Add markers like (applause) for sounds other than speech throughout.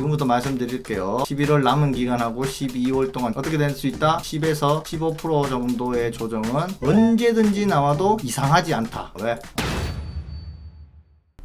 지금부터 말씀드릴게요. 11월 남은 기간하고 12월 동안 어떻게 될 수 있다? 10에서 15% 정도의 조정은 언제든지 나와도 이상하지 않다. 왜?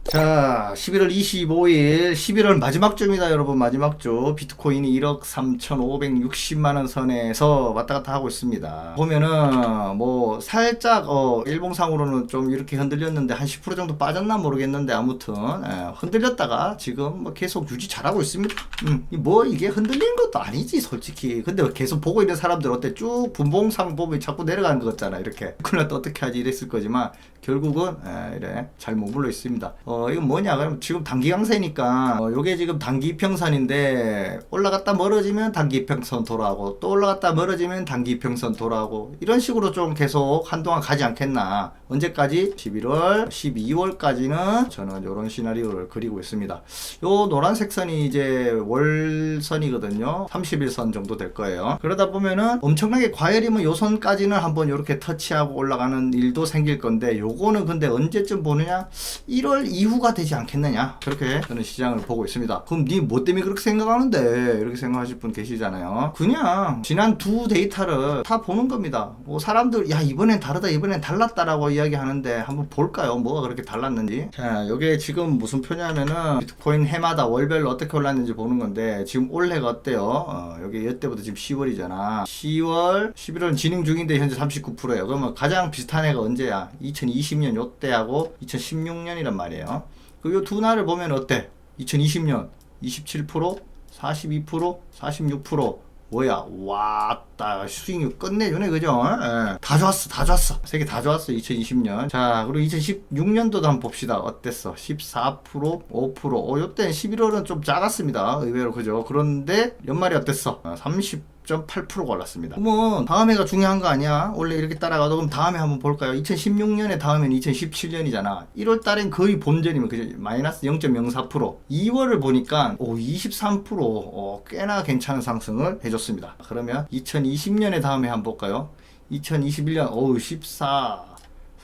자, 11월 25일, 11월 마지막 주입니다, 여러분. 마지막 주. 비트코인이 1억 3,560만원 선에서 왔다 갔다 하고 있습니다. 보면은, 뭐, 살짝, 어, 일봉상으로는 좀 이렇게 흔들렸는데, 한 10% 정도 빠졌나 모르겠는데, 아무튼, 예, 흔들렸다가 지금 뭐 계속 유지 잘하고 있습니다. 음, 이뭐 이게 흔들리는 것도 아니지, 솔직히. 근데 계속 보고 있는 사람들 어때? 쭉 분봉상 보면 자꾸 내려가는 것 같잖아, 이렇게. 큰일 났다, 어떻게 하지? 이랬을 거지만, 결국은, 예, 이래, 잘 머물러 있습니다. 어, 이건 뭐냐? 그럼 지금 단기 강세니까, 어, 요게 지금 단기 이평선인데, 올라갔다 멀어지면 단기 이평선 돌아오고, 또 올라갔다 멀어지면 단기 이평선 돌아오고, 이런 식으로 좀 계속 한동안 가지 않겠나. 언제까지? 11월, 12월까지는 저는 이런 시나리오를 그리고 있습니다. 요 노란색 선이 이제 월선이거든요. 30일선 정도 될 거예요. 그러다 보면은 엄청나게 과열이면 요 선까지는 한번 이렇게 터치하고 올라가는 일도 생길 건데 요거는 근데 언제쯤 보느냐? 1월 이후가 되지 않겠느냐? 그렇게 저는 시장을 보고 있습니다. 그럼 니 뭐 때문에 그렇게 생각하는데? 이렇게 생각하실 분 계시잖아요. 그냥 지난 두 데이터를 다 보는 겁니다. 뭐 사람들 야 이번엔 다르다 이번엔 달랐다라고 이야기하는데 한번 볼까요? 뭐가 그렇게 달랐는지. 자, 이게 지금 무슨 표냐면은 비트코인 해마다 월별로 어떻게 올랐는지 보는 건데 지금 올해가 어때요? 어, 여기 이때부터 지금 10월이잖아. 10월, 11월은 진행 중인데 현재 39%예요. 그러면 가장 비슷한 해가 언제야? 2020년 요때하고 2016년이란 말이에요. 그 요 두 날을 보면 어때? 2020년 27%, 42%, 46%. 뭐야 왔다. 수익률 끝내주네 그죠? 예. 다 좋았어 다 좋았어. 세계 다 좋았어 2020년. 자 그리고 2016년도도 한번 봅시다. 어땠어? 14% 5% 어, 요때는 11월은 좀 작았습니다. 의외로 그죠? 그런데 연말이 어땠어? 30 0.8%가 올랐습니다. 그러면 다음 해가 중요한 거 아니야? 원래 이렇게 따라가도 그럼 다음에 한번 볼까요? 2016년에 다음엔 2017년이잖아. 1월 달엔 거의 본전이면 그죠? 마이너스 0.04%. 2월을 보니까 오 23% 어, 꽤나 괜찮은 상승을 해줬습니다. 그러면 2020년에 다음에 한번 볼까요? 2021년 어우 14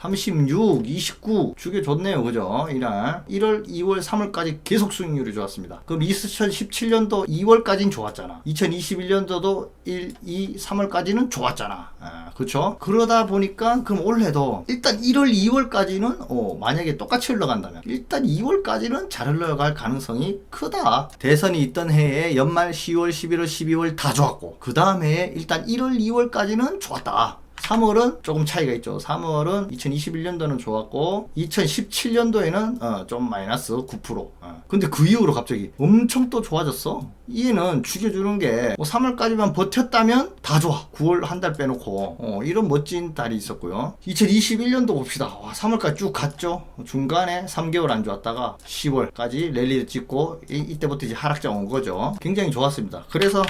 36, 29 주게 좋네요. 그죠? 이날 1월, 2월, 3월까지 계속 수익률이 좋았습니다. 그럼 2017년도 2월까지는 좋았잖아. 2021년도도 1, 2, 3월까지는 좋았잖아. 아, 그쵸? 그러다 보니까 그럼 올해도 일단 1월, 2월까지는 어, 만약에 똑같이 흘러간다면 일단 2월까지는 잘 흘러갈 가능성이 크다. 대선이 있던 해에 연말 10월, 11월, 12월 다 좋았고 그 다음 해에 일단 1월, 2월까지는 좋았다. 3월은 조금 차이가 있죠. 3월은 2021년도는 좋았고 2017년도에는 어, 좀 마이너스 9%. 어. 근데 그 이후로 갑자기 엄청 또 좋아졌어. 이해는 죽여주는 게 뭐 3월까지만 버텼다면 다 좋아. 9월 한 달 빼놓고 어, 이런 멋진 달이 있었고요. 2021년도 봅시다. 와, 3월까지 쭉 갔죠. 중간에 3개월 안 좋았다가 10월까지 랠리를 찍고 이, 이때부터 이제 하락장 온 거죠. 굉장히 좋았습니다. 그래서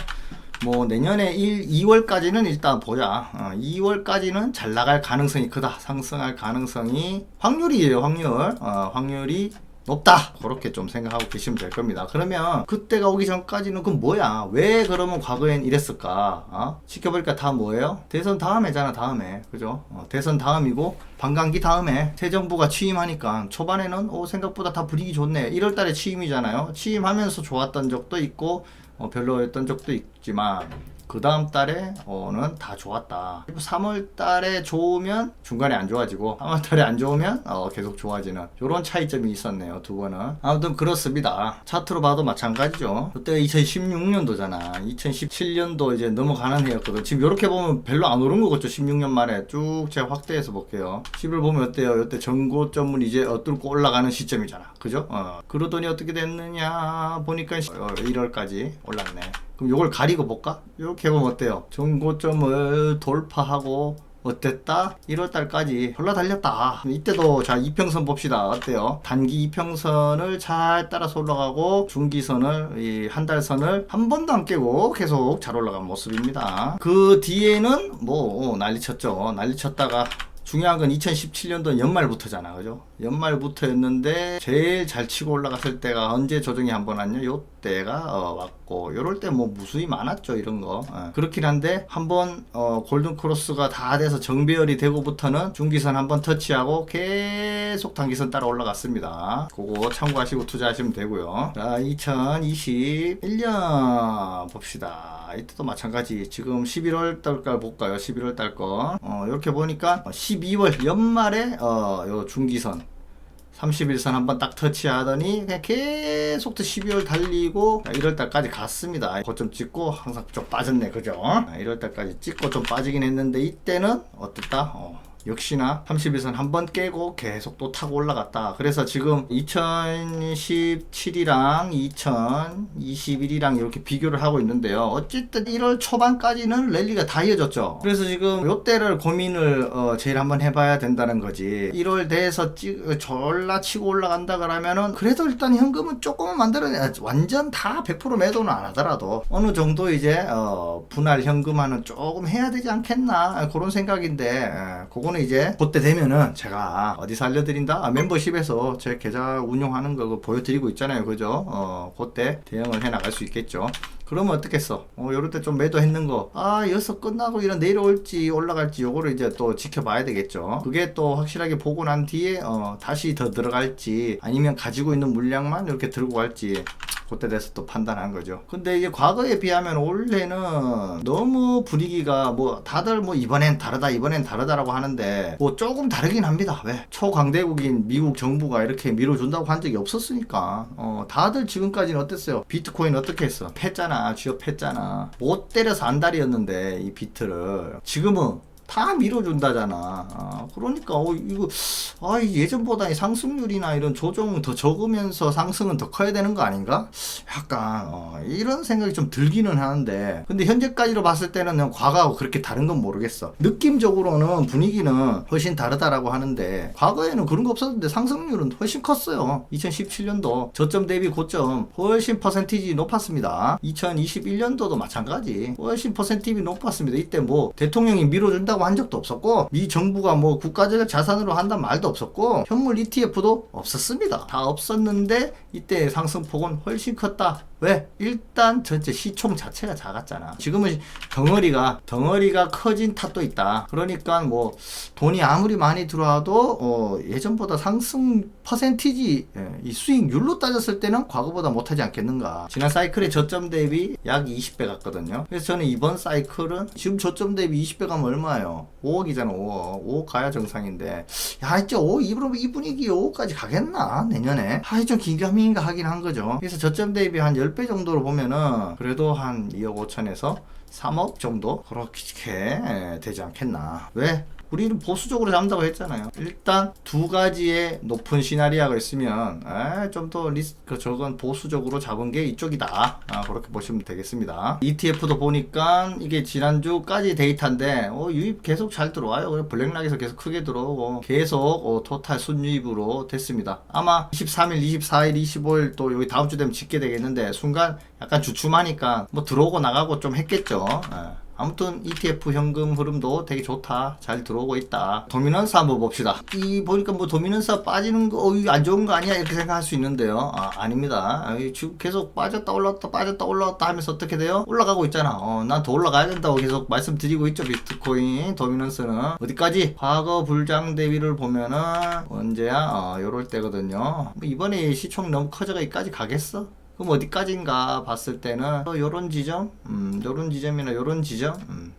뭐 내년에 1, 2월까지는 일단 보자. 어, 2월까지는 잘 나갈 가능성이 크다. 상승할 가능성이 확률이에요. 확률. 어, 확률이 높다. 그렇게 좀 생각하고 계시면 될 겁니다. 그러면 그때가 오기 전까지는 그럼 뭐야? 왜 그러면 과거엔 이랬을까? 어? 지켜보니까 다 뭐예요? 대선 다음에잖아. 다음에. 그죠? 어, 대선 다음이고 반감기 다음에 새 정부가 취임하니까 초반에는 오 생각보다 다 분위기 좋네. 1월 달에 취임이잖아요. 취임하면서 좋았던 적도 있고 어, 별로였던 적도 있지만 그 다음 달에 어는 다 좋았다. 3월 달에 좋으면 중간에 안 좋아지고 3월 달에 안 좋으면 어, 계속 좋아지는 이런 차이점이 있었네요. 두 번은. 아무튼 그렇습니다. 차트로 봐도 마찬가지죠. 그때가 2016년도잖아. 2017년도 이제 넘어가는 해였거든. 지금 이렇게 보면 별로 안 오른 거 같죠. 16년 만에 쭉 제가 확대해서 볼게요. 10을 보면 어때요? 이때 전고점은 이제 뚫고 올라가는 시점이잖아. 그죠? 어. 그러더니 어떻게 됐느냐 보니까 어, 1월까지 올랐네. 그럼 요걸 가리고 볼까? 이렇게 보면 어때요? 전고점을 돌파하고 어땠다? 1월달까지 올라 달렸다. 이때도 자 이평선 봅시다. 어때요? 단기 이평선을 잘 따라서 올라가고 중기선을 이 한 달선을 한 번도 안 깨고 계속 잘 올라간 모습입니다. 그 뒤에는 뭐 어, 난리 쳤죠. 난리 쳤다가 중요한 건 2017년도 연말부터잖아. 그죠? 연말부터였는데 제일 잘 치고 올라갔을 때가 언제 조정이 한 번 왔냐? 요 때가 어, 왔고 요럴 때 뭐 무수히 많았죠. 이런 거. 어, 그렇긴 한데 한번 어, 골든 크로스가 다 돼서 정배열이 되고부터는 중기선 한번 터치하고 계속 단기선 따라 올라갔습니다. 그거 참고하시고 투자하시면 되고요. 자, 2021년 봅시다. 이때도 마찬가지. 지금 11월 달걸 볼까요? 11월 달 거. 어, 이렇게 보니까 12월 연말에 어, 요 중기선 31선 한번 딱 터치하더니 그냥 계속 또 12월 달리고 1월 달까지 갔습니다. 고점 찍고 항상 좀 빠졌네. 그죠? 1월 달까지 찍고 좀 빠지긴 했는데 이때는 어땠다? 어, 역시나 31선 한 번 깨고 계속 또 타고 올라갔다. 그래서 지금 2017이랑 2021이랑 이렇게 비교를 하고 있는데요. 어쨌든 1월 초반까지는 랠리가 다 이어졌죠. 그래서 지금 요때를 고민을 어, 제일 한번 해봐야 된다는 거지. 1월 돼서 찌, 졸라 치고 올라간다 그러면은 그래도 일단 현금은 조금은 만들어내. 완전 다 100% 매도는 안 하더라도 어느 정도 이제 어, 분할 현금화는 조금 해야 되지 않겠나 그런 생각인데 에, 그거 는 이제 그때 되면은 제가 어디서 알려드린다? 아, 멤버십에서 제 계좌 운영하는 거 보여드리고 있잖아요. 그죠? 어 그때 대응을 해 나갈 수 있겠죠. 그러면 어떻겠어? 어 요럴 때 좀 매도했는 거 아 여기서 끝나고 이런 내려올지 올라갈지 요거를 이제 또 지켜봐야 되겠죠. 그게 또 확실하게 보고 난 뒤에 어 다시 더 들어갈지 아니면 가지고 있는 물량만 이렇게 들고 갈지 그때 돼서 또 판단한 거죠. 근데 이게 과거에 비하면 올해는 너무 분위기가 뭐 다들 뭐 이번엔 다르다 이번엔 다르다라고 하는데 뭐 조금 다르긴 합니다. 왜? 초강대국인 미국 정부가 이렇게 밀어준다고 한 적이 없었으니까 어 다들 지금까지는 어땠어요? 비트코인 어떻게 했어? 팼잖아. 취업했잖아. 못 때려서 안달이었는데 이 비트를 지금은 다 밀어준다잖아. 아, 그러니까 어, 이거 아, 이 예전보다 이 상승률이나 이런 조정은 더 적으면서 상승은 더 커야 되는 거 아닌가? 약간 어, 이런 생각이 좀 들기는 하는데 근데 현재까지로 봤을 때는 그냥 과거하고 그렇게 다른 건 모르겠어. 느낌적으로는 분위기는 훨씬 다르다라고 하는데 과거에는 그런 거 없었는데 상승률은 훨씬 컸어요. 2017년도 저점 대비 고점 훨씬 퍼센티지 높았습니다. 2021년도도 마찬가지 훨씬 퍼센티지 높았습니다. 이때 뭐 대통령이 밀어준다고 한 적도 없었고 미 정부가 뭐 국가적 자산으로 한단 말도 없었고 현물 ETF도 없었습니다. 다 없었는데 이때 상승폭은 훨씬 컸다. 왜? 일단 전체 시총 자체가 작았잖아. 지금은 덩어리가 덩어리가 커진 탓도 있다. 그러니까 뭐 돈이 아무리 많이 들어와도 어 예전보다 상승 퍼센티지 예, 이 수익률로 따졌을 때는 과거보다 못하지 않겠는가. 지난 사이클의 저점 대비 약 20배 같거든요. 그래서 저는 이번 사이클은 지금 저점 대비 20배 가면 얼마예요? 5억이잖아 5억. 5억 가야 정상인데 야 이제 5억 이분 이 분위기 5억까지 가겠나 내년에? 아좀 긴가민가 하긴 한 거죠. 그래서 저점 대비 한 10배 정도로 보면은 그래도 한 2억 5천에서 3억 정도 그렇게 되지 않겠나. 왜? 우리는 보수적으로 잡는다고 했잖아요. 일단 두 가지의 높은 시나리오가 있으면 좀더 리스크 저건 보수적으로 잡은 게 이쪽이다. 아, 그렇게 보시면 되겠습니다. ETF도 보니까 이게 지난주까지 데이터인데 어, 유입 계속 잘 들어와요. 블랙락에서 계속 크게 들어오고 계속 어, 토탈 순유입으로 됐습니다. 아마 23일, 24일, 25일 또 여기 다음 주 되면 짓게 되겠는데 순간 약간 주춤하니까 뭐 들어오고 나가고 좀 했겠죠. 예. 아무튼 ETF 현금 흐름도 되게 좋다. 잘 들어오고 있다. 도미넌스 한번 봅시다. 이 보니까 뭐 도미넌스 빠지는 거, 어, 이안 좋은 거 아니야? 이렇게 생각할 수 있는데요. 아, 아닙니다. 아, 지금 계속 빠졌다 올랐다 빠졌다 올랐다 하면서 어떻게 돼요? 올라가고 있잖아. 어, 난 더 올라가야 된다고 계속 말씀드리고 있죠. 비트코인, 도미넌스는. 어디까지? 과거 불장 대비를 보면은 언제야? 어, 요럴 때거든요. 뭐 이번에 시총 너무 커져가기까지 가겠어? 그럼 어디까지인가 봤을 때는 어, 요런 지점, 음, 요런 지점이나 요런 지점, 음.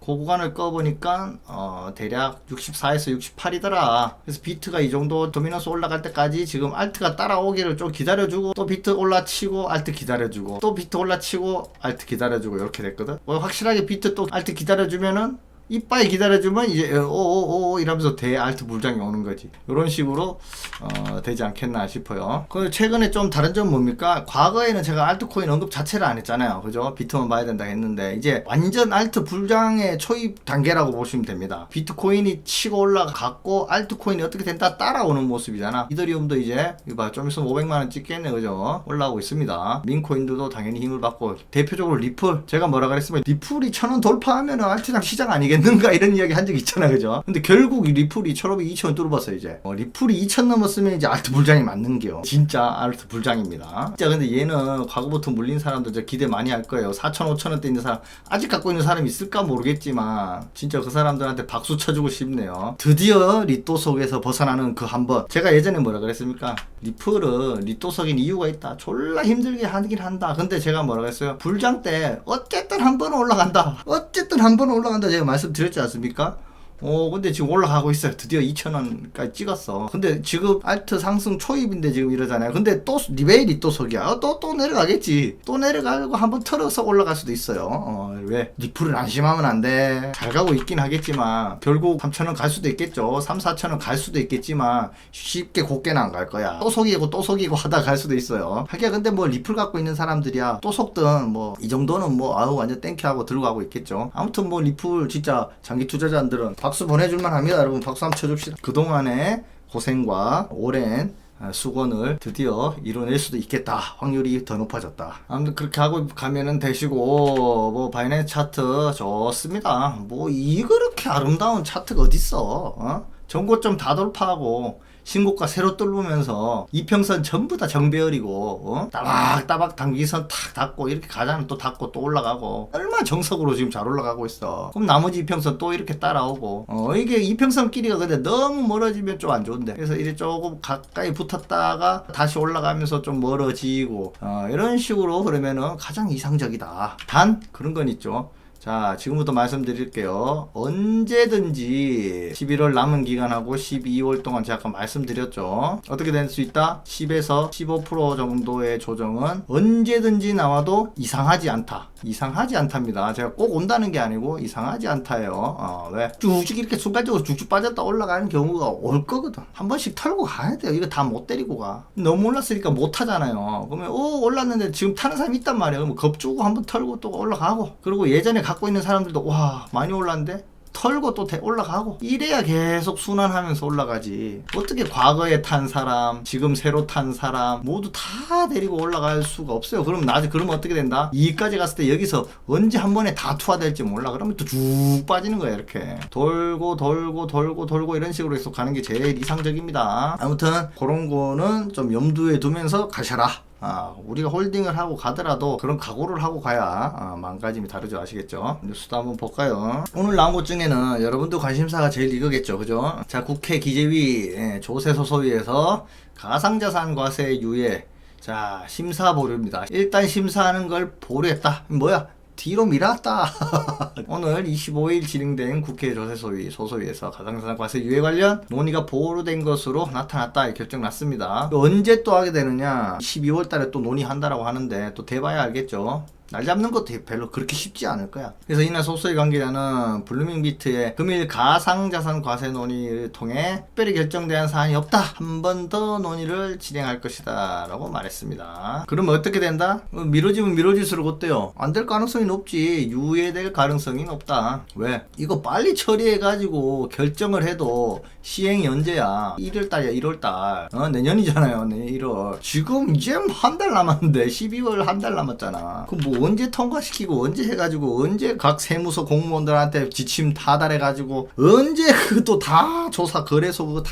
그 구간을 꺼보니까 어, 대략 64에서 68이더라. 그래서 비트가 이 정도 도미넌스 올라갈 때까지 지금 알트가 따라오기를 좀 기다려주고 또 비트 올라치고 알트 기다려주고 또 비트 올라치고 알트 기다려주고 이렇게 됐거든. 뭐 확실하게 비트 또 알트 기다려주면은 이빨 기다려주면 이제 오오오 이러면서 대 알트 물장이 오는 거지. 이런 식으로 어, 되지 않겠나 싶어요. 그 최근에 좀 다른 점 뭡니까? 과거에는 제가 알트코인 언급 자체를 안 했잖아요. 그죠? 비트만 봐야 된다 했는데 이제 완전 알트 불장의 초입 단계라고 보시면 됩니다. 비트코인이 치고 올라갔고 알트코인이 어떻게 된다 따라오는 모습이잖아. 이더리움도 이제 이봐 좀 있으면 500만 원 찍겠네 그죠? 올라오고 있습니다. 민코인도 당연히 힘을 받고 대표적으로 리플 제가 뭐라 그랬으면 리플이 천원 돌파하면 알트장 시장 아니겠 되겠는가 이런 이야기 한 적 있잖아 그죠? 근데 결국 이 리플이 1500 2000원 뚫어봤어 이제. 어, 리플이 2000 넘었으면 이제 알트 불장이 맞는겨. 진짜 알트 불장입니다. 진짜 근데 얘는 과거부터 물린 사람들 이제 기대 많이 할 거예요. 4천 5천원대 있는 사람. 아직 갖고 있는 사람이 있을까 모르겠지만 진짜 그 사람들한테 박수 쳐주고 싶네요. 드디어 리또 속에서 벗어나는 그 한번. 제가 예전에 뭐라 그랬습니까? 리플은 리또 속인 이유가 있다. 졸라 힘들게 하긴 한다. 근데 제가 뭐라 그랬어요? 불장 때 어쨌든 한 번은 올라간다. 어쨌든 한 번은 올라간다. 제가 말씀 드렸지 않습니까 어 근데 지금 올라가고 있어요. 드디어 2,000원까지 찍었어. 근데 지금 알트 상승 초입인데 지금 이러잖아요. 근데 또 리베일이 또 속이야. 또또 내려가겠지. 또 내려가고 한번 털어서 올라갈 수도 있어요. 어 왜? 리플은 안심하면 안돼잘 가고 있긴 하겠지만 결국 3,000원 갈 수도 있겠죠. 3, 4,000원 갈 수도 있겠지만 쉽게 곱게는 안 갈 거야. 또 속이고 또 속이고 하다 갈 수도 있어요. 하기야 근데 뭐 리플 갖고 있는 사람들이야. 또 속든 뭐 이 정도는 뭐 아우 완전 땡큐 하고 들고 가고 있겠죠. 아무튼 뭐 리플 진짜 장기 투자자들은 박수 보내줄만 합니다 여러분 박수 한번 쳐줍시다 그동안의 고생과 오랜 아, 수건을 드디어 이뤄낼 수도 있겠다. 확률이 더 높아졌다. 아무튼 그렇게 하고 가면은 되시고 뭐 바이낸스 차트 좋습니다. 뭐 이 그렇게 아름다운 차트가 어딨어? 어? 전고점 다 돌파하고 신고가 새로 뚫으면서 이평선 전부 다 정배열이고 어? 따박따박 단기선 탁 닫고 이렇게 가자면 또 닫고 또 올라가고 얼마나 정석으로 지금 잘 올라가고 있어. 그럼 나머지 이평선 또 이렇게 따라오고 어 이게 이평선 끼리가 근데 너무 멀어지면 좀 안 좋은데. 그래서 이제 조금 가까이 붙었다가 다시 올라가면서 좀 멀어지고 어 이런 식으로 그러면은 가장 이상적이다. 단 그런 건 있죠 자, 지금부터 말씀드릴게요. 언제든지 11월 남은 기간하고 12월 동안 제가 아까 말씀드렸죠. 어떻게 될 수 있다? 10에서 15% 정도의 조정은 언제든지 나와도 이상하지 않다. 이상하지 않답니다. 제가 꼭 온다는 게 아니고 이상하지 않다예요. 어, 왜? 쭉쭉 이렇게 순간적으로 쭉쭉 빠졌다 올라가는 경우가 올 거거든. 한 번씩 털고 가야 돼요. 이거 다 못 때리고 가. 너무 올랐으니까 못 하잖아요. 그러면 오 올랐는데 지금 타는 사람이 있단 말이에요. 그럼 겁주고 한번 털고 또 올라가고. 그리고 예전에 갖고 있는 사람들도 와 많이 올랐는데? 털고 또 대- 올라가고. 이래야 계속 순환하면서 올라가지. 어떻게 과거에 탄 사람 지금 새로 탄 사람 모두 다 데리고 올라갈 수가 없어요. 그럼 나중에 그러면 어떻게 된다? 2위까지 갔을 때 여기서 언제 한 번에 다 투하될지 몰라. 그러면 또 쭉 빠지는 거야 이렇게. 돌고 돌고 돌고 돌고 이런 식으로 계속 가는 게 제일 이상적입니다. 아무튼 그런 거는 좀 염두에 두면서 가셔라 아, 우리가 홀딩을 하고 가더라도 그런 각오를 하고 가야 아, 망가짐이 다르죠 아시겠죠? 뉴스도 한번 볼까요? 오늘 나온 것 중에는 여러분도 관심사가 제일 이거겠죠 그죠? 자 국회 기재위 예, 조세 소소위에서 가상자산 과세 유예 자 심사 보류입니다 일단 심사하는 걸 보류했다 뭐야 뒤로 밀었다. (laughs) 오늘 25일 진행된 국회 조세소위 소소위에서 가상자산 과세 유예 관련 논의가 보류된 것으로 나타났다 결정 났습니다. 언제 또 하게 되느냐? 12월 달에 또 논의한다라고 하는데 또 대봐야 알겠죠. 날 잡는 것도 별로 그렇게 쉽지 않을 거야. 그래서 이날 소소위 관계자는 블루밍 비트의 금일 가상자산 과세 논의를 통해 특별히 결정된 사안이 없다. 한 번 더 논의를 진행할 것이다. 라고 말했습니다. 그러면 어떻게 된다? 어, 미뤄지면 미뤄질수록 어때요? 안 될 가능성이 높지. 유예될 가능성이 높다. 왜? 이거 빨리 처리해가지고 결정을 해도 시행이 언제야? 1월달이야, 1월달. 어, 내년이잖아요, 내년 1월. 지금 이제 한 달 남았는데, 12월 한 달 남았잖아. 그 언제 통과시키고, 언제 해가지고, 언제 각 세무서 공무원들한테 지침 다달해가지고, 언제 그것도 다 조사, 거래소 그거 다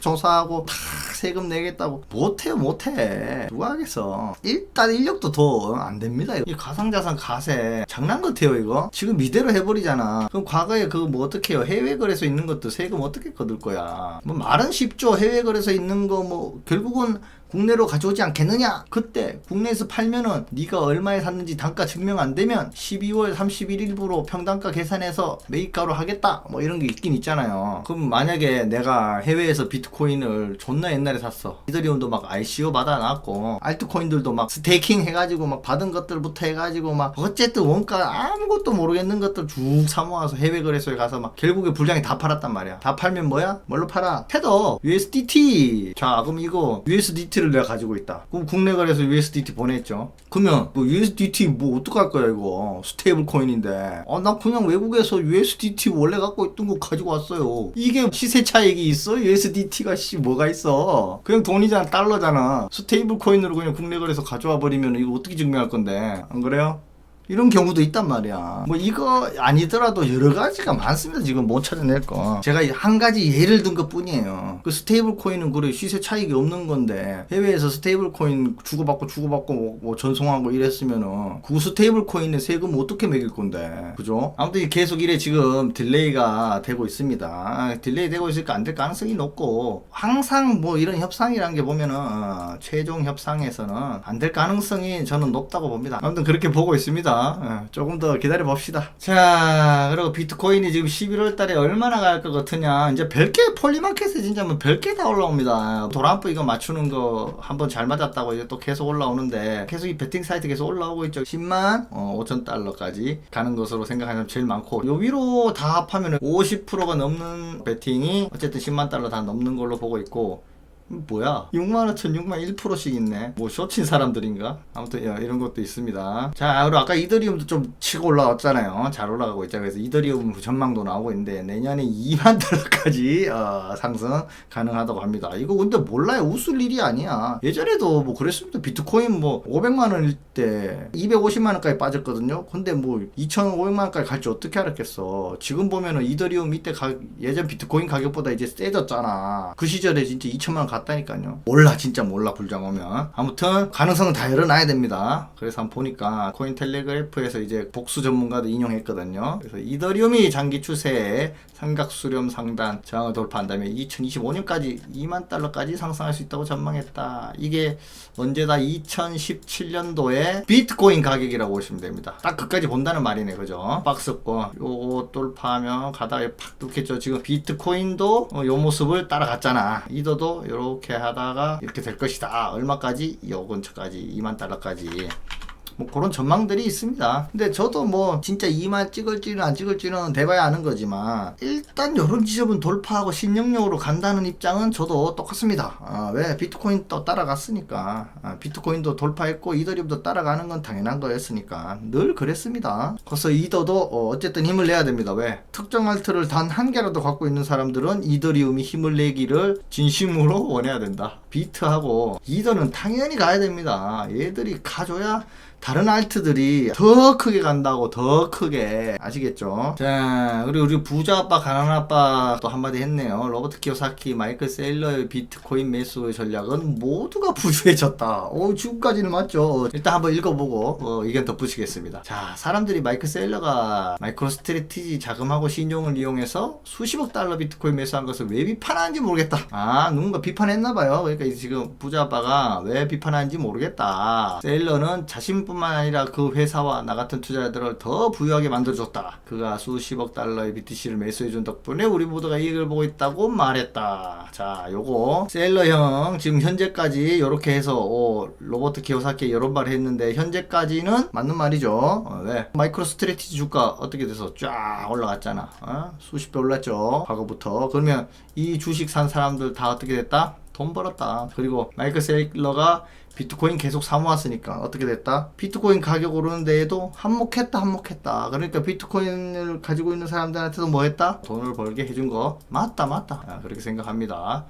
조사하고, 다 세금 내겠다고. 못해요, 못해. 누가 하겠어. 일단 인력도 더 안 됩니다. 이 가상자산 가세. 장난 같아요, 이거. 지금 이대로 해버리잖아. 그럼 과거에 그거 뭐 어떻게 해요? 해외 거래소 있는 것도 세금 어떻게 거둘 거야? 뭐 말은 쉽죠. 해외 거래소 있는 거 뭐 결국은 국내로 가져오지 않겠느냐? 그때 국내에서 팔면은 네가 얼마에 샀는지 단가 증명 안 되면 12월 31일부로 평단가 계산해서 매입가로 하겠다. 뭐 이런 게 있긴 있잖아요. 그럼 만약에 내가 해외에서 비트코인을 존나 옛날 에 샀어. 이더리움도 막 ICO 받아놨고 알트코인들도 막 스테이킹 해가지고 막 받은 것들부터 해가지고 막 어쨌든 원가 아무것도 모르겠는 것들 쭉 사모아서 해외 거래소에 가서 막 결국에 불량이 다 팔았단 말이야. 다 팔면 뭐야? 뭘로 팔아? 테더 USDT. 자 그럼 이거 USDT를 내가 가지고 있다. 그럼 국내 거래소 USDT 보냈죠. 그러면 뭐 USDT 뭐 어떡할 거야 이거 스테이블 코인인데. 어나 그냥 외국에서 USDT 원래 갖고 있던 거 가지고 왔어요. 이게 시세 차익이 있어? USDT가 씨 뭐가 있어? 그냥 돈이잖아 달러잖아. 스테이블 코인으로 그냥 국내 거래소 가져와 버리면 이거 어떻게 증명할 건데? 안 그래요? 이런 경우도 있단 말이야. 뭐 이거 아니더라도 여러 가지가 많습니다. 지금 못 찾아낼 거. 제가 한 가지 예를 든 것 뿐이에요. 그 스테이블 코인은 그래 시세 차익이 없는 건데 해외에서 스테이블 코인 주고받고 주고받고 뭐, 뭐 전송하고 이랬으면은 그 스테이블 코인의 세금 어떻게 매길 건데. 그죠? 아무튼 계속 이래 지금 딜레이가 되고 있습니다. 딜레이 되고 있으니까 안 될 가능성이 높고 항상 뭐 이런 협상이란 게 보면은 어, 최종 협상에서는 안 될 가능성이 저는 높다고 봅니다. 아무튼 그렇게 보고 있습니다. 어, 조금 더 기다려 봅시다. 자, 그리고 비트코인이 지금 11월 달에 얼마나 갈 것 같으냐. 이제 별개 폴리마켓에 진짜 뭐 별개 다 올라옵니다. 도란프 이거 맞추는 거 한번 잘 맞았다고 이제 또 계속 올라오는데 계속 이 베팅 사이트 계속 올라오고 있죠. 10만 어, 5천 달러까지 가는 것으로 생각하는 사람 제일 많고 요 위로 다 합하면 50%가 넘는 베팅이 어쨌든 10만 달러 다 넘는 걸로 보고 있고 뭐야? 6만 5천 6만 1%씩 있네. 뭐 쇼친 사람들인가? 아무튼 야, 이런 것도 있습니다. 자, 그리고 아까 이더리움도 좀 치고 올라왔잖아요. 잘 올라가고 있잖아요. 그래서 이더리움 전망도 나오고 있는데 내년에 2만 달러까지 어, 상승 가능하다고 합니다. 이거 근데 몰라요. 웃을 일이 아니야. 예전에도 뭐 그랬습니다. 비트코인 뭐 500만 원일 때 250만 원까지 빠졌거든요. 근데 뭐 2,500만 원까지 갈지 어떻게 알았겠어. 지금 보면은 이더리움 이때 가, 예전 비트코인 가격보다 이제 세졌잖아. 그 시절에 진짜 2천만 원 갔다 니까요. 몰라 진짜 몰라 불장 오면. 아무튼 가능성은 다 열어놔야 됩니다. 그래서 한번 보니까 코인 텔레그래프에서 이제 복수 전문가도 인용했거든요. 그래서 이더리움이 장기 추세에 삼각 수렴 상단 저항을 돌파한 다음에 2025년까지 2만 달러까지 상승할 수 있다고 전망했다. 이게 언제다 2017년도에 비트코인 가격이라고 보시면 됩니다. 딱 그까지 본다는 말이네, 그죠? 박스권 요거 돌파하면 가다가 팍 뚫겠죠. 지금 비트코인도 어, 요 모습을 따라갔잖아. 이더도 이렇게 하다가 이렇게 될 것이다. 얼마까지? 요 근처까지 2만 달러까지. 뭐 그런 전망들이 있습니다. 근데 저도 뭐 진짜 2만 찍을지는 안 찍을지는 대봐야 아는 거지만 일단 이런 지점은 돌파하고 신영역으로 간다는 입장은 저도 똑같습니다. 아, 왜 비트코인 또 따라갔으니까 아, 비트코인도 돌파했고 이더리움도 따라가는 건 당연한 거였으니까 늘 그랬습니다. 그래서 이더도 어, 어쨌든 힘을 내야 됩니다. 왜 특정 알트를 단 한 개라도 갖고 있는 사람들은 이더리움이 힘을 내기를 진심으로 원해야 된다. 비트하고 이더는 당연히 가야 됩니다. 얘들이 가줘야 다른 알트들이 더 크게 간다고 더 크게 아시겠죠? 자 그리고 우리 부자 아빠 가난 아빠 또 한마디 했네요. 로버트 키오사키, 마이클 세일러의 비트코인 매수 전략은 모두가 (laughs) 부주해졌다. 오 지금까지는 맞죠. 일단 한번 읽어보고 어, 의견 덧붙이겠습니다. 자 사람들이 마이클 세일러가 마이크로 스트레티지 자금하고 신용을 이용해서 수십억 달러 비트코인 매수한 것을 왜 비판하는지 모르겠다. 아 누군가 비판했나봐요. 그러니까 지금 부자 아빠가 왜 비판하는지 모르겠다. 세일러는 자신 뿐만 아니라 그 회사와 나 같은 투자자들을 더 부유하게 만들어줬다. 그가 수십억 달러의 BTC를 매수해준 덕분에 우리 모두가 이익을 보고 있다고 말했다. 자, 요거 셀러 형 지금 현재까지 이렇게 해서 오, 로버트 키오사키 이런 말 했는데 현재까지는 맞는 말이죠. 어, 왜? 마이크로 스트레티지 주가 어떻게 돼서 쫙 올라갔잖아. 어? 수십 배 올랐죠. 과거부터. 그러면 이 주식 산 사람들 다 어떻게 됐다? 돈 벌었다. 그리고 마이클 세일러가 비트코인 계속 사모았으니까 어떻게 됐다? 비트코인 가격 오르는 데에도 한몫했다 한몫했다. 그러니까 비트코인을 가지고 있는 사람들한테도 뭐 했다? 돈을 벌게 해준 거 맞다 맞다. 아, 그렇게 생각합니다.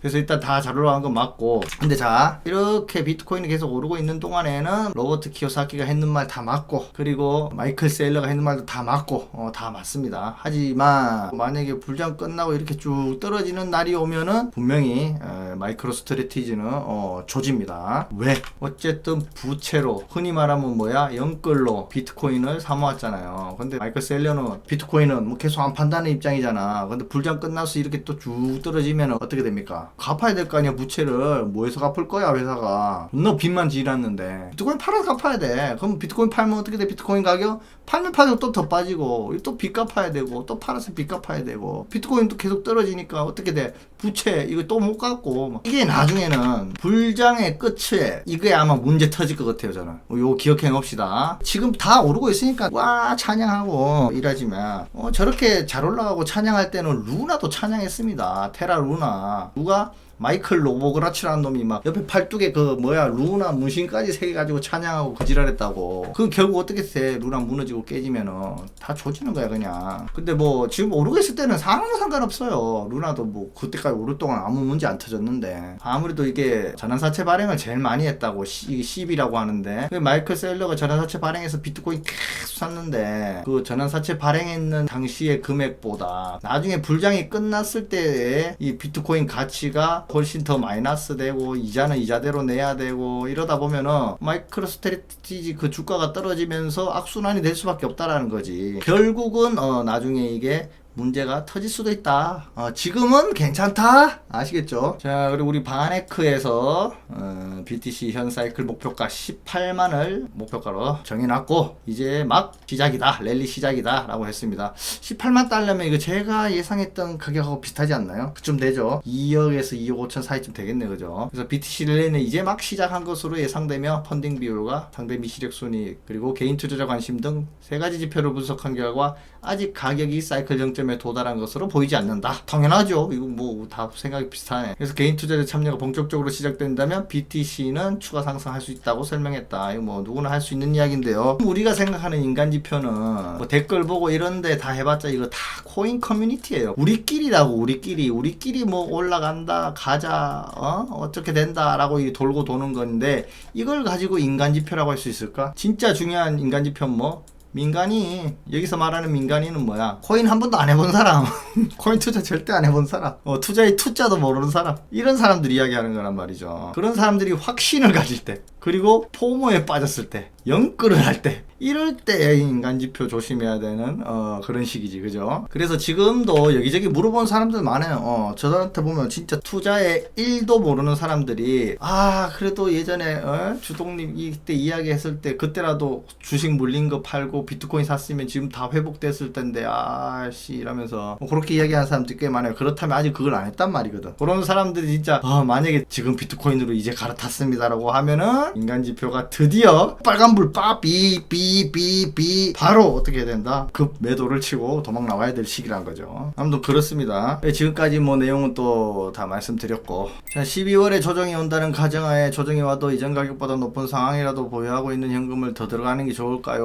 그래서 일단 다잘 올라간 건 맞고 근데 자 이렇게 비트코인이 계속 오르고 있는 동안에는 로버트 키오사키가 했는 말 다 맞고 그리고 마이클 세일러가 했는 말도 다 맞고 어, 다 맞습니다. 하지만 만약에 불장 끝나고 이렇게 쭉 떨어지는 날이 오면은 분명히 에, 마이크로 스트레티지는 어, 조집니다. 왜? 어쨌든 부채로 흔히 말하면 뭐야 영끌로 비트코인을 사모았잖아요. 근데 마이클 셀러는 비트코인은 뭐 계속 안 판다는 입장이잖아. 근데 불장 끝나서 이렇게 또 쭉 떨어지면 어떻게 됩니까? 갚아야 될 거 아니야 부채를 뭐해서 갚을 거야 회사가. 너 빚만 지났는데 비트코인 팔아서 갚아야 돼. 그럼 비트코인 팔면 어떻게 돼? 비트코인 가격 팔면 팔면 또 더 빠지고 또 빚 갚아야 되고 또 팔아서 빚 갚아야 되고 비트코인도 계속 떨어지니까 어떻게 돼? 부채 이거 또 못 갚고 뭐. 이게 나중에는 불장의 끝에 이게 아마 문제 터질 것 같아요 저는. 요 기억해 놉시다. 지금 다 오르고 있으니까 와 찬양하고 이러지만 어, 저렇게 잘 올라가고 찬양할 때는 루나도 찬양했습니다. 테라 루나. 누가 마이클 로보그라치라는 놈이 막 옆에 팔뚝에 그 뭐야 루나 문신까지 새겨가지고 찬양하고 그 지랄했다고. 그 결국 어떻게 돼? 루나 무너지고 깨지면은. 다 조지는 거야 그냥. 근데 뭐 지금 오르고 있을 때는 상황은 상관없어요. 루나도 뭐 그때까지 오랫동안 아무 문제 안 터졌는데. 아무래도 이게 전환사채 발행을 제일 많이 했다고 시, 10이라고 하는데. 그 마이클 셀러가 전환사채 발행해서 비트코인 계속 샀는데 그 전환사채 발행했는 당시의 금액보다 나중에 불장이 끝났을 때의 이 비트코인 가치가 훨씬 더 마이너스 되고 이자는 이자대로 내야 되고 이러다 보면은 마이크로 스트레티지 그 주가가 떨어지면서 악순환이 될 수밖에 없다라는 거지. 결국은 어 나중에 이게 문제가 터질 수도 있다. 어, 지금은 괜찮다. 아시겠죠? 자, 그리고 우리 바네크에서 어, BTC 현 사이클 목표가 18만을 목표가로 정해놨고 이제 막 시작이다. 랠리 시작이다 라고 했습니다. 18만 달러면 이거 제가 예상했던 가격하고 비슷하지 않나요? 그쯤 되죠. 2억에서 2억 5천 사이쯤 되겠네, 그죠? 그래서 BTC 랠리는 이제 막 시작한 것으로 예상되며 펀딩 비율과 상대 미시력 순위 그리고 개인 투자자 관심 등 세 가지 지표를 분석한 결과 아직 가격이 사이클 정점에 도달한 것으로 보이지 않는다. 당연하죠. 이거 뭐 다 생각이 비슷하네. 그래서 개인 투자자 참여가 본격적으로 시작된다면 BTC는 추가 상승할 수 있다고 설명했다. 이거 뭐 누구나 할 수 있는 이야기인데요. 우리가 생각하는 인간 지표는 뭐 댓글 보고 이런데 다 해봤자 이거 다 코인 커뮤니티예요. 우리끼리라고 우리끼리 우리끼리 뭐 올라간다 가자 어 어떻게 된다라고 이 돌고 도는 건데 이걸 가지고 인간 지표라고 할 수 있을까? 진짜 중요한 인간 지표는 뭐 민간이 여기서 말하는 민간이는 뭐야? 코인 한 번도 안 해본 사람, (laughs) 코인 투자 절대 안 해본 사람, 어, 투자의 투자도 모르는 사람 이런 사람들이 이야기하는 거란 말이죠. 그런 사람들이 확신을 가질 때, 그리고 포모에 빠졌을 때, 영끌을 할 때, 이럴 때 인간 지표 조심해야 되는 어, 그런 시기지, 그죠? 그래서 지금도 여기저기 물어본 사람들 많아요. 어, 저한테 보면 진짜 투자에 1도 모르는 사람들이 아 그래도 예전에 어? 주동님 이때 이야기했을 때 그때라도 주식 물린 거 팔고 비트코인 샀으면 지금 다 회복됐을 텐데 아씨 이러면서 뭐 그렇게 이야기하는 사람들이 꽤 많아요. 그렇다면 아직 그걸 안 했단 말이거든. 그런 사람들이 진짜 어, 만약에 지금 비트코인으로 이제 갈아탔습니다라고 하면은 인간 지표가 드디어 빨간불 빠비비비비 바로 어떻게 해야 된다? 급 매도를 치고 도망 나와야 될 시기란 거죠. 아무튼 그렇습니다. 예, 지금까지 뭐 내용은 또 다 말씀드렸고 자 12월에 조정이 온다는 가정하에 조정이 와도 이전 가격보다 높은 상황이라도 보유하고 있는 현금을 더 들어가는 게 좋을까요?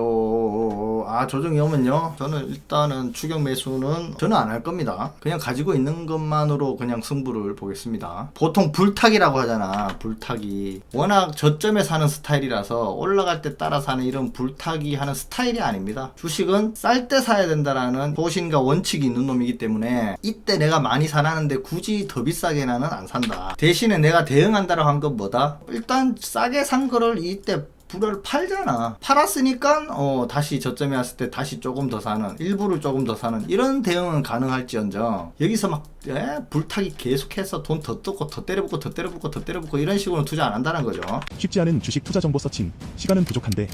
아 조정이 오면요 저는 일단은 추격 매수는 저는 안 할 겁니다. 그냥 가지고 있는 것만으로 그냥 승부를 보겠습니다. 보통 불타기라고 하잖아 불타기 워낙 저점에 사는 스타일이라서 올라갈 때 따라 사는 이런 불타기 하는 스타일이 아닙니다. 주식은 쌀 때 사야 된다라는 소신과 원칙이 있는 놈이기 때문에 이때 내가 많이 사라는데 굳이 더 비싸게 나는 안 산다. 대신에 내가 대응한다라고 한건 뭐다? 일단 싸게 산 거를 이때 불을 팔잖아. 팔았으니까 어 다시 저점에 왔을 때 다시 조금 더 사는 일부를 조금 더 사는 이런 대응은 가능할지언정 여기서 막 에? 불타기 계속해서 돈 더 뜯고 더 때려붓고 더 때려붓고 더 때려붓고 이런 식으로 투자 안 한다는 거죠. 쉽지 않은 주식 투자 정보 서칭, 시간은 부족한데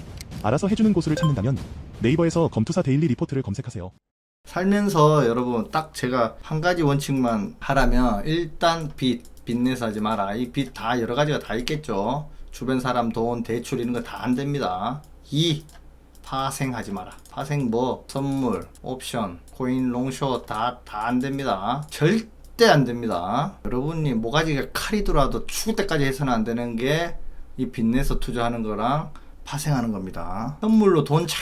알아서 해주는 곳을 찾는다면 네이버에서 검투사 데일리 리포트를 검색하세요. 살면서 여러분 딱 제가 한 가지 원칙만 하라면 일단 빚 빚내서 하지 마라. 이 빚 다 여러 가지가 다 있겠죠. 주변 사람 돈 대출 이런 거 다 안 됩니다. 이 파생하지 마라. 파생 뭐 선물, 옵션, 코인 롱숏 다다 안 됩니다. 절대 안 됩니다. 여러분이 모가지가 칼이더라도 죽을 때까지 해서는 안 되는 게 이 빚내서 투자하는 거랑 파생하는 겁니다. 선물로 돈잘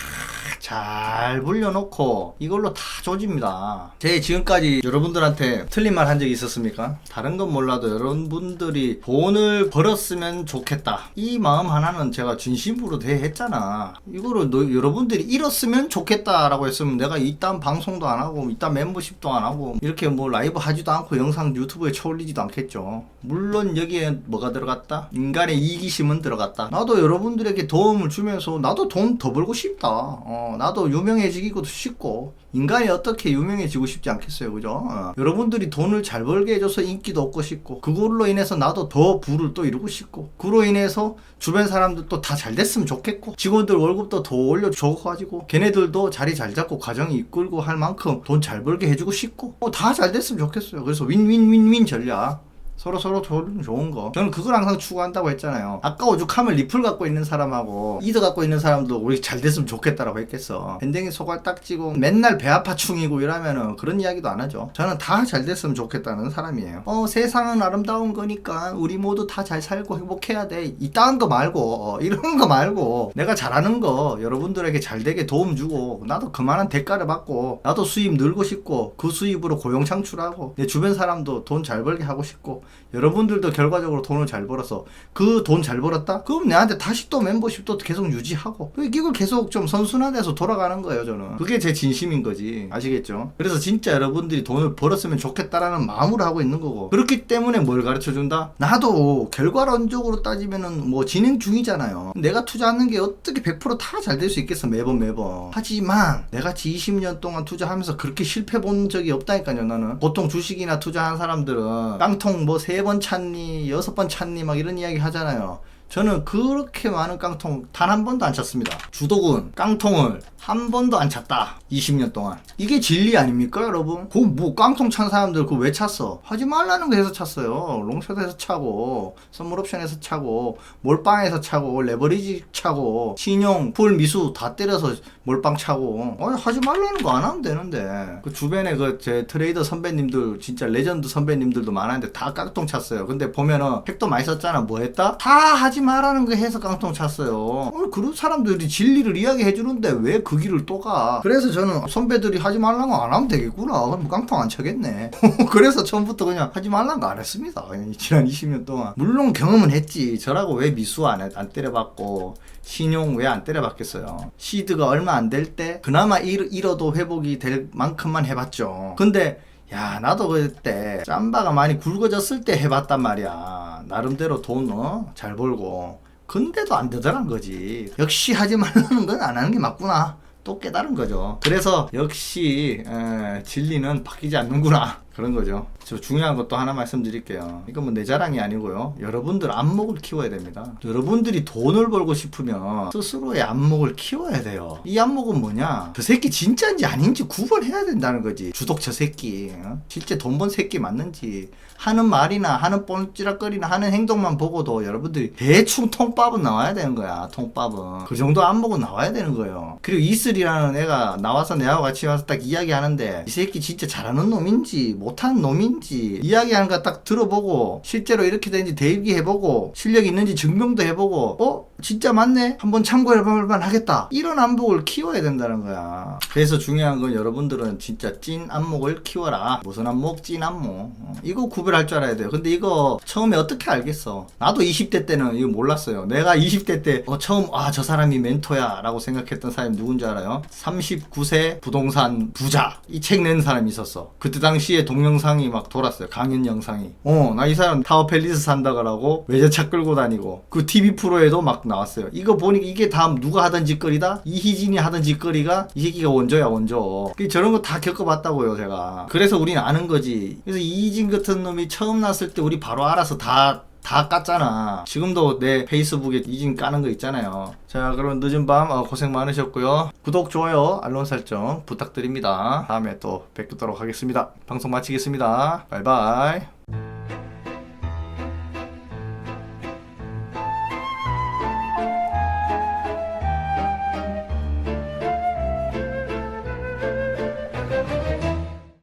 잘 불려놓고 이걸로 다 조집니다. 제 지금까지 여러분들한테 틀린 말 한 적이 있었습니까? 다른 건 몰라도 여러분들이 돈을 벌었으면 좋겠다. 이 마음 하나는 제가 진심으로 대했잖아. 이거를 너, 여러분들이 잃었으면 좋겠다라고 했으면 내가 이딴 방송도 안 하고 이딴 멤버십도 안 하고 이렇게 뭐 라이브 하지도 않고 영상 유튜브에 쳐올리지도 않겠죠. 물론 여기에 뭐가 들어갔다? 인간의 이기심은 들어갔다. 나도 여러분들에게 도움을 주면서 나도 돈 더 벌고 싶다. 어, 나도 유명해지기도 싶고 인간이 어떻게 유명해지고 싶지 않겠어요, 그죠? 어. 여러분들이 돈을 잘 벌게 해줘서 인기도 얻고 싶고 그걸로 인해서 나도 더 부를 또 이루고 싶고 그로 인해서 주변 사람들도 다 잘 됐으면 좋겠고 직원들 월급도 더 올려줘가지고 걔네들도 자리 잘 잡고 가정이 이끌고 할 만큼 돈 잘 벌게 해주고 싶고 어, 다 잘 됐으면 좋겠어요. 그래서 윈윈윈윈 전략. 서로 서로 좋은, 거. 저는 그걸 항상 추구한다고 했잖아요. 아까 오죽하면 리플 갖고 있는 사람하고 이드 갖고 있는 사람도 우리 잘 됐으면 좋겠다라고 했겠어. 밴댕이 소갈 딱지고 맨날 배 아파 충이고 이러면은 그런 이야기도 안 하죠. 저는 다 잘 됐으면 좋겠다는 사람이에요. 어 세상은 아름다운 거니까 우리 모두 다 잘 살고 행복해야 돼. 이딴 거 말고 어, 이런 거 말고 내가 잘하는 거 여러분들에게 잘 되게 도움 주고 나도 그만한 대가를 받고 나도 수입 늘고 싶고 그 수입으로 고용 창출하고 내 주변 사람도 돈 잘 벌게 하고 싶고 여러분들도 결과적으로 돈을 잘 벌어서 그 돈 잘 벌었다? 그럼 내한테 다시 또 멤버십도 계속 유지하고. 이걸 계속 좀 선순환해서 돌아가는 거예요 저는. 그게 제 진심인 거지. 아시겠죠? 그래서 진짜 여러분들이 돈을 벌었으면 좋겠다라는 마음으로 하고 있는 거고. 그렇기 때문에 뭘 가르쳐 준다? 나도 결과론적으로 따지면은 뭐 진행 중이잖아요. 내가 투자하는 게 어떻게 100%다 잘 될 수 있겠어 매번 매번. 하지만 내같이 20년 동안 투자하면서 그렇게 실패 본 적이 없다니까요 나는. 보통 주식이나 투자한 사람들은 깡통 뭐 세번 찼니 여섯 번 찼니 막 이런 이야기 하잖아요 저는 그렇게 많은 깡통 단 한 번도 안 찼습니다. 주독은 깡통을 한 번도 안 찼다. 20년 동안. 이게 진리 아닙니까, 여러분? 그 뭐 깡통 찬 사람들 그거 왜 찼어? 하지 말라는 거 해서 찼어요. 롱숏에서 차고, 선물 옵션에서 차고, 몰빵에서 차고, 레버리지 차고, 신용, 풀 미수 다 때려서 몰빵 차고. 아니, 하지 말라는 거 안 하면 되는데. 그 주변에 그 제 트레이더 선배님들, 진짜 레전드 선배님들도 많았는데 다 깡통 찼어요. 근데 보면은 핵도 많이 썼잖아. 뭐 했다? 다 하지 말라는 거 해서 깡통 찼어요. 어, 그런 사람들이 진리를 이야기해 주는데 왜 그 길을 또 가? 그래서 저는 선배들이 하지 말라는 거안 하면 되겠구나. 그럼 깡통 안 차겠네. (laughs) 그래서 처음부터 그냥 하지 말라는 거안 했습니다. 지난 20년 동안. 물론 경험은 했지. 저라고 왜 미수 안, 해- 안 때려봤고, 신용 왜 안 때려봤겠어요. 시드가 얼마 안 될 때, 그나마 잃, 잃어도 회복이 될 만큼만 해봤죠. 근데, 야, 나도 그때 짬바가 많이 굵어졌을 때 해봤단 말이야. 나름대로 돈, 어? 잘 벌고. 근데도 안 되더란 거지. 역시 하지 말라는 건 안 하는 게 맞구나. 또 깨달은 거죠. 그래서 역시 에, 진리는 바뀌지 않는구나. 그런 거죠. 저 중요한 것도 하나 말씀드릴게요. 이건 뭐 내 자랑이 아니고요. 여러분들 안목을 키워야 됩니다. 여러분들이 돈을 벌고 싶으면 스스로의 안목을 키워야 돼요. 이 안목은 뭐냐? 저 새끼 진짜인지 아닌지 구분해야 된다는 거지. 주독 저 새끼. 어? 실제 돈 번 새끼 맞는지 하는 말이나 하는 뻔찌락거리나 하는 행동만 보고도 여러분들이 대충 통밥은 나와야 되는 거야. 통밥은. 그 정도 안목은 나와야 되는 거예요. 그리고 이슬이라는 애가 나와서 내하고 같이 와서 딱 이야기하는데 이 새끼 진짜 잘하는 놈인지 못하는 놈인지 이야기하는 거 딱 들어보고 실제로 이렇게 되는지 대비해보고 실력 있는지 증명도 해보고 어? 진짜 맞네? 한번 참고해볼 만 하겠다. 이런 안목을 키워야 된다는 거야. 그래서 중요한 건 여러분들은 진짜 찐 안목을 키워라. 무슨 안목? 찐 안목. 어, 이거 구별할 줄 알아야 돼요. 근데 이거 처음에 어떻게 알겠어? 나도 20대 때는 이거 몰랐어요. 내가 20대 때 어, 처음 아 저 사람이 멘토야 라고 생각했던 사람이 누군지 알아요? 39세 부동산 부자 이 책 낸 사람이 있었어. 그때 당시에 동 영상이 막 돌았어요. 강연 영상이. 어 나 이 사람 타워 팰리스 산다고 외제차 끌고 다니고 그 TV 프로에도 막 나왔어요. 이거 보니까 이게 다음 누가 하던 짓거리다? 이희진이 하던 짓거리가 이 새끼가 원조야 원조. 그 저런 거 다 겪어봤다고요 제가. 그래서 우리는 아는 거지. 그래서 이희진 같은 놈이 처음 났을 때 우리 바로 알아서 다 다 깠잖아. 지금도 내 페이스북에 이진 까는 거 있잖아요. 자, 그럼 늦은 밤 어, 고생 많으셨고요. 구독, 좋아요, 알람 설정 부탁드립니다. 다음에 또 뵙도록 하겠습니다. 방송 마치겠습니다. 바이바이.